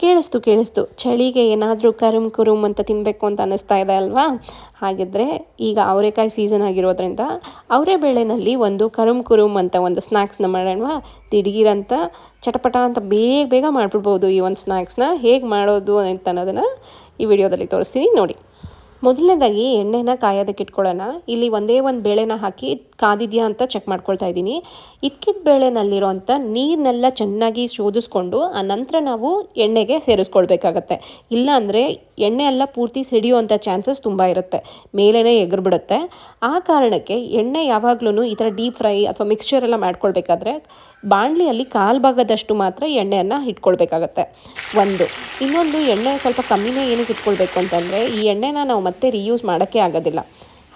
ಕೇಳಿಸ್ತು ಕೇಳಿಸ್ತು. ಚಳಿಗೆ ಏನಾದರೂ ಕರುಮ್ ಕುರುಮ್ ಅಂತ ತಿನ್ನಬೇಕು ಅಂತ ಅನ್ನಿಸ್ತಾ ಇದೆ ಅಲ್ವಾ? ಹಾಗಿದ್ರೆ ಈಗ ಅವರೆಕಾಯಿ ಸೀಸನ್ ಆಗಿರೋದ್ರಿಂದ ಅವರೆ ಬೇಳೆನಲ್ಲಿ ಒಂದು ಕರುಮ್ ಕುರುಮ್ ಅಂತ ಒಂದು ಸ್ನ್ಯಾಕ್ಸ್ನ ಮಾಡೋಣವಾ? ದಿಢೀರಂತ ಚಟಪಟ ಅಂತ ಬೇಗ ಬೇಗ ಮಾಡಿಬಿಡ್ಬೋದು ಈ ಒಂದು ಸ್ನ್ಯಾಕ್ಸ್ನ ಹೇಗೆ ಮಾಡೋದು ಅಂತ ಅನ್ನೋದನ್ನು ಈ ವಿಡಿಯೋದಲ್ಲಿ ತೋರಿಸ್ತೀನಿ. ನೋಡಿ. ಮೊದಲನೇದಾಗಿ ಎಣ್ಣೆನ ಕಾಯೋದಕ್ಕೆ ಇಟ್ಕೊಳ್ಳೋಣ. ಇಲ್ಲಿ ಒಂದೇ ಒಂದು ಬೇಳೆನ ಹಾಕಿ ಕಾದಿದೆಯಾ ಅಂತ ಚೆಕ್ ಮಾಡ್ಕೊಳ್ತಾ ಇದ್ದೀನಿ. ಇದ್ಕಿದ ಬೇಳೆನಲ್ಲಿರೋಂಥ ನೀರನ್ನೆಲ್ಲ ಚೆನ್ನಾಗಿ ಶೋಧಿಸ್ಕೊಂಡು, ಆ ನಂತರ ನಾವು ಎಣ್ಣೆಗೆ ಸೇರಿಸ್ಕೊಳ್ಬೇಕಾಗತ್ತೆ. ಇಲ್ಲ ಅಂದರೆ ಎಣ್ಣೆ ಎಲ್ಲ ಪೂರ್ತಿ ಸಿಡಿಯುವಂಥ ಚಾನ್ಸಸ್ ತುಂಬ ಇರುತ್ತೆ. ಮೇಲೇ ಎಗರ್ಬಿಡುತ್ತೆ. ಆ ಕಾರಣಕ್ಕೆ ಎಣ್ಣೆ ಯಾವಾಗ್ಲೂ ಈ ಥರ ಡೀಪ್ ಫ್ರೈ ಅಥವಾ ಮಿಕ್ಸ್ಚರ್ ಎಲ್ಲ ಮಾಡ್ಕೊಳ್ಬೇಕಾದ್ರೆ ಬಾಣಲಿಯಲ್ಲಿ ಕಾಲು ಭಾಗದಷ್ಟು ಮಾತ್ರ ಎಣ್ಣೆಯನ್ನು ಇಟ್ಕೊಳ್ಬೇಕಾಗತ್ತೆ. ಒಂದು. ಇನ್ನೊಂದು ಎಣ್ಣೆ ಸ್ವಲ್ಪ ಕಮ್ಮಿನೇ ಏನಕ್ಕೆ ಇಟ್ಕೊಳ್ಬೇಕು ಅಂತಂದರೆ ಈ ಎಣ್ಣೆನ ನಾವು ಮತ್ತೆ ರಿಯೂಸ್ ಮಾಡೋಕ್ಕೆ ಆಗೋದಿಲ್ಲ.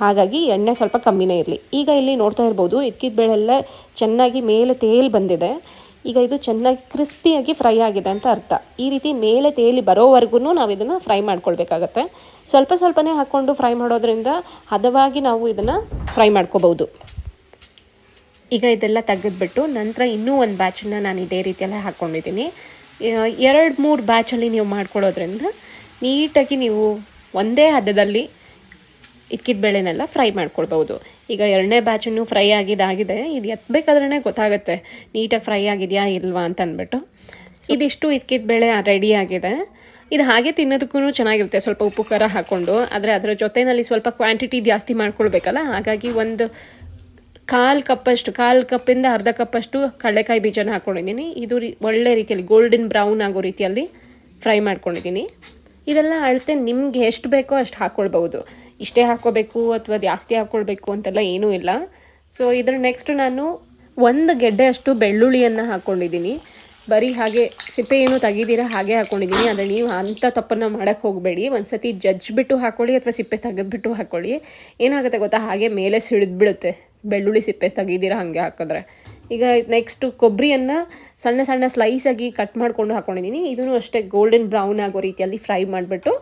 ಹಾಗಾಗಿ ಎಣ್ಣೆ ಸ್ವಲ್ಪ ಕಮ್ಮಿನೇ ಇರಲಿ. ಈಗ ಇಲ್ಲಿ ನೋಡ್ತಾ ಇರ್ಬೋದು, ಇಕ್ಕಿದ ಬೇಳೆಲ್ಲ ಚೆನ್ನಾಗಿ ಮೇಲೆ ತೇಲ್ ಬಂದಿದೆ. ಈಗ ಇದು ಚೆನ್ನಾಗಿ ಕ್ರಿಸ್ಪಿಯಾಗಿ ಫ್ರೈ ಆಗಿದೆ ಅಂತ ಅರ್ಥ. ಈ ರೀತಿ ಮೇಲೆ ತೇಲಿ ಬರೋವರೆಗೂ ನಾವು ಇದನ್ನು ಫ್ರೈ ಮಾಡ್ಕೊಳ್ಬೇಕಾಗತ್ತೆ. ಸ್ವಲ್ಪ ಸ್ವಲ್ಪನೇ ಹಾಕ್ಕೊಂಡು ಫ್ರೈ ಮಾಡೋದ್ರಿಂದ ಹದವಾಗಿ ನಾವು ಇದನ್ನು ಫ್ರೈ ಮಾಡ್ಕೋಬೋದು ಈಗ ಇದೆಲ್ಲ ತೆಗೆದ್ಬಿಟ್ಟು ನಂತರ ಇನ್ನೂ ಒಂದು ಬ್ಯಾಚನ್ನು ನಾನು ಇದೇ ರೀತಿಯೆಲ್ಲ ಹಾಕ್ಕೊಂಡಿದ್ದೀನಿ ಎರಡು ಮೂರು ಬ್ಯಾಚಲ್ಲಿ ನೀವು ಮಾಡ್ಕೊಳ್ಳೋದ್ರಿಂದ ನೀಟಾಗಿ ನೀವು ಒಂದೇ ಹದದಲ್ಲಿ ಇಕ್ಕಿದ ಬೇಳೆನೆಲ್ಲ ಫ್ರೈ ಮಾಡ್ಕೊಳ್ಬೋದು ಈಗ ಎರಡನೇ ಬ್ಯಾಚನ್ನು ಫ್ರೈ ಆಗಿದ್ದಾಗಿದೆ. ಇದು ಎತ್ತಬೇಕಾದ್ರೇ ಗೊತ್ತಾಗುತ್ತೆ. ನೀಟಾಗಿ ಫ್ರೈ ಆಗಿದೆಯಾ ಇಲ್ವಾ ಅಂತ ಅಂದ್ಬಿಟ್ಟು. ಇದಿಷ್ಟು ಇಕ್ಕಿದ ಬೇಳೆ ರೆಡಿ ಆಗಿದೆ. ಇದು ಹಾಗೆ ತಿನ್ನೋದಕ್ಕೂ ಚೆನ್ನಾಗಿರುತ್ತೆ. ಸ್ವಲ್ಪ ಉಪ್ಪು, ಖಾರ ಹಾಕ್ಕೊಂಡು. ಆದರೆ ಅದರ ಜೊತೆಯಲ್ಲಿ ಸ್ವಲ್ಪ ಕ್ವಾಂಟಿಟಿ ಜಾಸ್ತಿ ಮಾಡ್ಕೊಳ್ಬೇಕಲ್ಲ? ಹಾಗಾಗಿ ಒಂದು ಕಾಲು ಕಪ್ಪಷ್ಟು, ಕಾಲು ಕಪ್ಪಿಂದ ಅರ್ಧ ಕಪ್ಪಷ್ಟು ಕಡಲೆಕಾಯಿ ಬೀಜನ ಹಾಕ್ಕೊಂಡಿದ್ದೀನಿ ಇದು ರೀ ಒಳ್ಳೆ ರೀತಿಯಲ್ಲಿ ಗೋಲ್ಡನ್ ಬ್ರೌನ್ ಆಗೋ ರೀತಿಯಲ್ಲಿ ಫ್ರೈ ಮಾಡ್ಕೊಂಡಿದ್ದೀನಿ. ಇದೆಲ್ಲ ಅಳತೆ ನಿಮ್ಗೆ ಎಷ್ಟು ಬೇಕೋ ಅಷ್ಟು ಹಾಕ್ಕೊಳ್ಬೋದು ಇಷ್ಟೇ ಹಾಕ್ಕೋಬೇಕು ಅಥವಾ ಜಾಸ್ತಿ ಹಾಕ್ಕೊಳ್ಬೇಕು ಅಂತೆಲ್ಲ ಏನೂ ಇಲ್ಲ. ಸೊ ಇದ್ರ ನೆಕ್ಸ್ಟ್ ನಾನು ಒಂದು ಗೆಡ್ಡೆ ಅಷ್ಟು ಬೆಳ್ಳುಳ್ಳಿಯನ್ನು ಹಾಕ್ಕೊಂಡಿದ್ದೀನಿ ಬರೀ ಹಾಗೆ ಸಿಪ್ಪೆ ಏನು ತೆಗಿದಿರ ಹಾಗೆ ಹಾಕ್ಕೊಂಡಿದ್ದೀನಿ ಆದರೆ ನೀವು ಅಂಥ ತಪ್ಪನ್ನು ಮಾಡೋಕ್ಕೆ ಹೋಗಬೇಡಿ. ಒಂದು ಸತಿ ಜಜ್ಜಿಬಿಟ್ಟು ಹಾಕ್ಕೊಳ್ಳಿ ಅಥವಾ ಸಿಪ್ಪೆ ತೆಗೆದ್ಬಿಟ್ಟು ಹಾಕ್ಕೊಳ್ಳಿ ಏನಾಗುತ್ತೆ ಗೊತ್ತಾ? ಹಾಗೆ ಮೇಲೆ ಸಿಡಿದ್ಬಿಡುತ್ತೆ. ಬೆಳ್ಳುಳ್ಳಿ ಸಿಪ್ಪೆ ತೆಗಿದಿರ ಹಾಗೆ ಹಾಕಿದ್ರೆ. ಈಗ ನೆಕ್ಸ್ಟು ಕೊಬ್ಬರಿಯನ್ನು ಸಣ್ಣ ಸಣ್ಣ ಸ್ಲೈಸಾಗಿ ಕಟ್ ಮಾಡಿಕೊಂಡು ಹಾಕ್ಕೊಂಡಿದ್ದೀನಿ ಇದೂ ಅಷ್ಟೇ ಗೋಲ್ಡನ್ ಬ್ರೌನ್ ಆಗೋ ರೀತಿಯಲ್ಲಿ ಫ್ರೈ ಮಾಡಿಬಿಟ್ಟು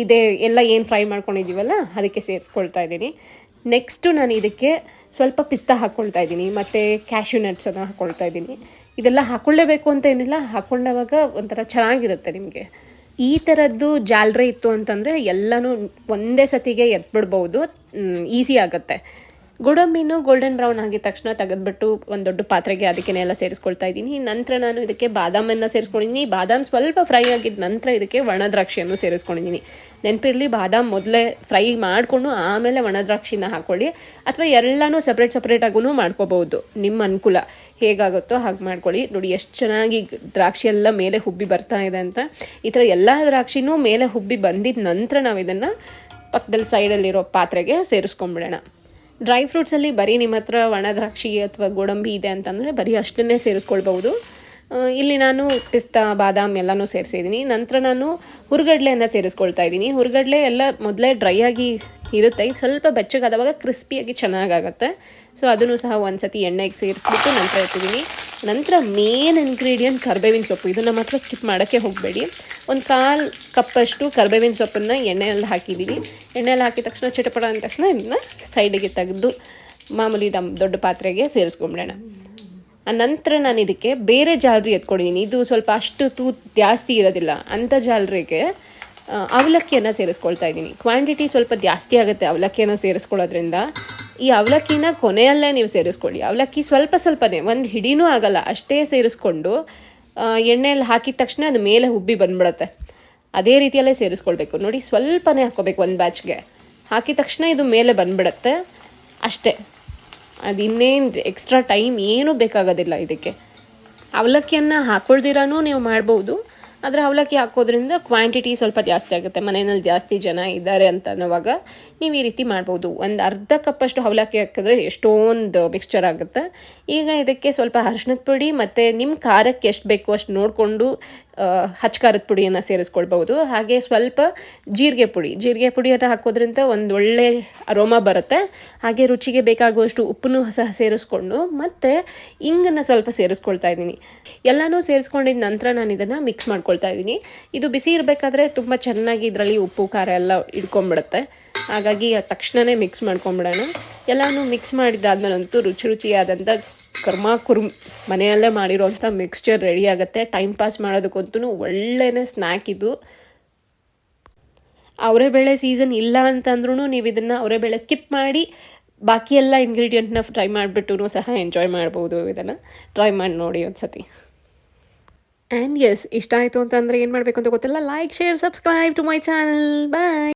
ಇದೇ, ಎಲ್ಲ ಏನು ಫ್ರೈ ಮಾಡ್ಕೊಂಡಿದ್ದೀವಲ್ಲ ಅದಕ್ಕೆ ಸೇರಿಸ್ಕೊಳ್ತಾ ಇದ್ದೀನಿ. ನೆಕ್ಸ್ಟು ನಾನು ಇದಕ್ಕೆ ಸ್ವಲ್ಪ ಪಿಸ್ತಾ ಹಾಕ್ಕೊಳ್ತಾ ಇದ್ದೀನಿ, ಮತ್ತು ಕ್ಯಾಶ್ಯೂ ನಟ್ಸನ್ನು ಹಾಕ್ಕೊಳ್ತಾ ಇದ್ದೀನಿ. ಇದೆಲ್ಲ ಹಾಕ್ಕೊಳ್ಳೇಬೇಕು ಅಂತ ಏನಿಲ್ಲ, ಹಾಕ್ಕೊಂಡವಾಗ ಒಂಥರ ಚೆನ್ನಾಗಿರುತ್ತೆ ನಿಮಗೆ. ಈ ಥರದ್ದು ಜಾಲ್ರೆ ಇತ್ತು ಅಂತಂದರೆ ಎಲ್ಲನೂ ಒಂದೇ ಸತಿಗೆ ಎತ್ಬಿಡ್ಬೋದು. ಈಸಿ ಆಗುತ್ತೆ. ಗೋಡಂಬಿನೂ ಗೋಲ್ಡನ್ ಬ್ರೌನ್ ಆಗಿದ ತಕ್ಷಣ ತೆಗೆದ್ಬಿಟ್ಟು ಒಂದು ದೊಡ್ಡ ಪಾತ್ರೆಗೆ ಅದಕ್ಕೆ ಎಲ್ಲ ಸೇರಿಸ್ಕೊಳ್ತಾ ಇದ್ದೀನಿ. ನಂತರ ನಾನು ಇದಕ್ಕೆ ಬಾದಾಮನ್ನು ಸೇರಿಸ್ಕೊಂಡಿದ್ದೀನಿ. ಬಾದಾಮ್ ಸ್ವಲ್ಪ ಫ್ರೈ ಆಗಿದ ನಂತರ ಇದಕ್ಕೆ ಒಣ ದ್ರಾಕ್ಷಿಯನ್ನು ಸೇರಿಸ್ಕೊಂಡಿದ್ದೀನಿ. ನೆನಪಿರಲಿ, ಬಾದಾಮ್ ಮೊದಲೇ ಫ್ರೈ ಮಾಡಿಕೊಂಡು ಆಮೇಲೆ ಒಣ ಹಾಕೊಳ್ಳಿ. ಹಾಕ್ಕೊಳ್ಳಿ ಅಥವಾ ಎಲ್ಲನೂ ಸಪ್ರೇಟ್ ಸಪ್ರೇಟಾಗೂ ಮಾಡ್ಕೋಬಹುದು. ನಿಮ್ಮ ಅನುಕೂಲ. ಹೇಗಾಗುತ್ತೋ ಹಾಗೆ ಮಾಡ್ಕೊಳ್ಳಿ. ನೋಡಿ, ಎಷ್ಟು ಚೆನ್ನಾಗಿ ದ್ರಾಕ್ಷಿ ಎಲ್ಲ ಮೇಲೆ ಹುಬ್ಬಿ ಬರ್ತಾ ಇದೆ ಅಂತ. ಈ ಥರ ಎಲ್ಲ ದ್ರಾಕ್ಷಿನೂ ಮೇಲೆ ಹುಬ್ಬಿ ಬಂದಿದ ನಂತರ ನಾವು ಇದನ್ನು ಪಕ್ಕದಲ್ಲಿ ಸೈಡಲ್ಲಿರೋ ಪಾತ್ರೆಗೆ ಸೇರಿಸ್ಕೊಂಬಿಡೋಣ. ಡ್ರೈ ಫ್ರೂಟ್ಸಲ್ಲಿ ಬರೀ ನಿಮ್ಮ ಹತ್ರ ಒಣದ್ರಾಕ್ಷಿ ಅಥವಾ ಗೋಡಂಬಿ ಇದೆ ಅಂತಂದರೆ ಬರೀ ಅಷ್ಟನ್ನೇ ಸೇರಿಸ್ಕೊಳ್ಬಹುದು. ಇಲ್ಲಿ ನಾನು ಪಿಸ್ತಾ, ಬಾದಾಮ್ ಎಲ್ಲನೂ ಸೇರಿಸಿದ್ದೀನಿ ನಂತರ ನಾನು ಹುರ್ಗಡ್ಲೆಯನ್ನು ಸೇರಿಸ್ಕೊಳ್ತಾ ಇದ್ದೀನಿ ಹುರ್ಗಡ್ಲೆ ಎಲ್ಲ ಮೊದಲೇ ಡ್ರೈ ಆಗಿ ಇರುತ್ತೆ. ಸ್ವಲ್ಪ ಬೆಚ್ಚಗಾದವಾಗ ಕ್ರಿಸ್ಪಿಯಾಗಿ ಚೆನ್ನಾಗಾಗತ್ತೆ. ಸೊ ಅದನ್ನು ಸಹ ಒಂದು ಸತಿ ಎಣ್ಣೆಗೆ ಸೇರಿಸ್ಬಿಟ್ಟು ನಂತರ ಇಟ್ಟಿದ್ದೀನಿ ನಂತರ ಮೇನ್ ಇಂಗ್ರೀಡಿಯೆಂಟ್ ಕರ್ಬೇವಿನ ಸೊಪ್ಪು. ಇದನ್ನು ಮಾತ್ರ ಸ್ಕಿಪ್ ಮಾಡೋಕ್ಕೆ ಹೋಗಬೇಡಿ. ಒಂದು ಕಾಲು ಕಪ್ಪಷ್ಟು ಕರ್ಬೇವಿನ ಸೊಪ್ಪನ್ನು ಎಣ್ಣೆಯಲ್ಲಿ ಹಾಕಿದ್ದೀವಿ ಎಣ್ಣೆಯಲ್ಲಿ ಹಾಕಿದ ತಕ್ಷಣ ಚಟಪಟ ಅಂದ ತಕ್ಷಣ ಇದನ್ನ ಸೈಡಿಗೆ ತೆಗೆದು ಮಾಮೂಲಿ ದಮ್ ದೊಡ್ಡ ಪಾತ್ರೆಗೆ ಸೇರಿಸ್ಕೊಂಬಿಡೋಣ. ಆ ನಂತರ ನಾನು ಇದಕ್ಕೆ ಬೇರೆ ಜಾಲರಿ ಎತ್ಕೊಂಡಿದ್ದೀನಿ ಇದು ಸ್ವಲ್ಪ ಅಷ್ಟು ತೂ ಜಾಸ್ತಿ ಇರೋದಿಲ್ಲ. ಅಂಥ ಜಾಲರಿಗೆ ಅವಲಕ್ಕಿಯನ್ನು ಸೇರಿಸ್ಕೊಳ್ತಾ ಇದ್ದೀನಿ ಕ್ವಾಂಟಿಟಿ ಸ್ವಲ್ಪ ಜಾಸ್ತಿ ಆಗುತ್ತೆ ಅವಲಕ್ಕಿಯನ್ನು ಸೇರಿಸ್ಕೊಳ್ಳೋದ್ರಿಂದ. ಈ ಅವಲಕ್ಕಿನ ಕೊನೆಯಲ್ಲೇ ನೀವು ಸೇರಿಸ್ಕೊಳ್ಳಿ. ಅವಲಕ್ಕಿ ಸ್ವಲ್ಪ ಸ್ವಲ್ಪನೇ, ಒಂದು ಹಿಡಿನೂ ಆಗಲ್ಲ, ಅಷ್ಟೇ ಸೇರಿಸ್ಕೊಂಡು ಎಣ್ಣೆಯಲ್ಲಿ ಹಾಕಿದ ತಕ್ಷಣ ಅದು ಮೇಲೆ ಉಬ್ಬಿ ಬಂದ್ಬಿಡುತ್ತೆ. ಅದೇ ರೀತಿಯಲ್ಲೇ ಸೇರಿಸ್ಕೊಳ್ಬೇಕು. ನೋಡಿ, ಸ್ವಲ್ಪನೇ ಹಾಕ್ಕೋಬೇಕು ಒಂದು ಬ್ಯಾಚ್ಗೆ. ಹಾಕಿದ ತಕ್ಷಣ ಇದು ಮೇಲೆ ಬಂದ್ಬಿಡುತ್ತೆ. ಅಷ್ಟೇ. ಅದು ಇನ್ನೇನು ಎಕ್ಸ್ಟ್ರಾ ಟೈಮ್ ಏನೂ ಬೇಕಾಗೋದಿಲ್ಲ ಇದಕ್ಕೆ. ಅವಲಕ್ಕಿಯನ್ನು ಹಾಕೊಳ್ದಿರನೂ ನೀವು ಮಾಡ್ಬೋದು. ಆದರೆ ಅವಲಕ್ಕಿ ಹಾಕೋದ್ರಿಂದ ಕ್ವಾಂಟಿಟಿ ಸ್ವಲ್ಪ ಜಾಸ್ತಿ ಆಗುತ್ತೆ. ಮನೆಯಲ್ಲಿ ಜಾಸ್ತಿ ಜನ ಇದ್ದಾರೆ ಅಂತ ಅನ್ನೋವಾಗ ನೀವು ಈ ರೀತಿ ಮಾಡ್ಬೋದು. ಒಂದು ಅರ್ಧ ಕಪ್ಪಷ್ಟು ಅವಲಕ್ಕಿ ಹಾಕಿದ್ರೆ ಎಷ್ಟೊಂದು ಮಿಕ್ಸ್ಚರ್ ಆಗುತ್ತೆ. ಈಗ ಇದಕ್ಕೆ ಸ್ವಲ್ಪ ಅರ್ಶಿನದ ಪುಡಿ ಮತ್ತು ನಿಮ್ಮ ಖಾರಕ್ಕೆ ಎಷ್ಟು ಬೇಕು ಅಷ್ಟು ನೋಡಿಕೊಂಡು ಹಚ್ಚ ಖಾರದ ಪುಡಿಯನ್ನು ಸೇರಿಸ್ಕೊಳ್ಬೋದು ಹಾಗೆ ಸ್ವಲ್ಪ ಜೀರಿಗೆ ಪುಡಿ. ಜೀರಿಗೆ ಪುಡಿಯನ್ನು ಹಾಕೋದ್ರಿಂದ ಒಂದು ಒಳ್ಳೆ ಅರೋಮಾ ಬರುತ್ತೆ. ಹಾಗೆ ರುಚಿಗೆ ಬೇಕಾಗುವಷ್ಟು ಉಪ್ಪನ್ನು ಸಹ ಸೇರಿಸ್ಕೊಂಡು ಮತ್ತು ಇಂಗನ್ನು ಸ್ವಲ್ಪ ಸೇರಿಸ್ಕೊಳ್ತಾ ಇದ್ದೀನಿ. ಎಲ್ಲನೂ ಸೇರಿಸ್ಕೊಂಡಿದ ನಂತರ ನಾನು ಇದನ್ನು ಮಿಕ್ಸ್ ಮಾಡ್ಕೊಳ್ತಾ ಇದ್ದೀನಿ. ಇದು ಬಿಸಿ ಇರಬೇಕಾದ್ರೆ ತುಂಬ ಚೆನ್ನಾಗಿ ಇದರಲ್ಲಿ ಉಪ್ಪು, ಖಾರ ಎಲ್ಲ ಇಟ್ಕೊಂಡ್ಬಿಡುತ್ತೆ. ಹಾಗಾಗಿ ತಕ್ಷಣವೇ ಮಿಕ್ಸ್ ಮಾಡ್ಕೊಂಬಿಡೋಣ ಎಲ್ಲನೂ ಮಿಕ್ಸ್ ಮಾಡಿದಾದ್ಮೇಲಂತೂ ರುಚಿ ರುಚಿಯಾದಂಥ ಕರ್ಮ ಕುರ್ಮ್ ಮನೆಯಲ್ಲೇ ಮಾಡಿರೋಂಥ ಮಿಕ್ಸ್ಚರ್ ರೆಡಿ ಆಗುತ್ತೆ. ಟೈಮ್ ಪಾಸ್ ಮಾಡೋದಕ್ಕಂತೂ ಒಳ್ಳೆಯ ಸ್ನ್ಯಾಕ್ ಇದು. ಅವರೆಬೇಳೆ ಸೀಸನ್ ಇಲ್ಲ ಅಂತಂದ್ರೂ ನೀವು ಇದನ್ನು ಅವರೆಬೇಳೆ ಸ್ಕಿಪ್ ಮಾಡಿ ಬಾಕಿ ಎಲ್ಲ ಇಂಗ್ರೀಡಿಯೆಂಟ್ನ ಟ್ರೈ ಮಾಡಿಬಿಟ್ಟು ಸಹ ಎಂಜಾಯ್ ಮಾಡ್ಬೋದು ಇದನ್ನು. ಟ್ರೈ ಮಾಡಿ ನೋಡಿ ಒಂದು ಸತಿ ಆ್ಯಂಡ್ ಎಸ್ ಇಷ್ಟ ಆಯಿತು ಅಂತಂದರೆ ಏನು ಮಾಡಬೇಕು ಅಂತ ಗೊತ್ತಿಲ್ಲ. Like share subscribe to my channel bye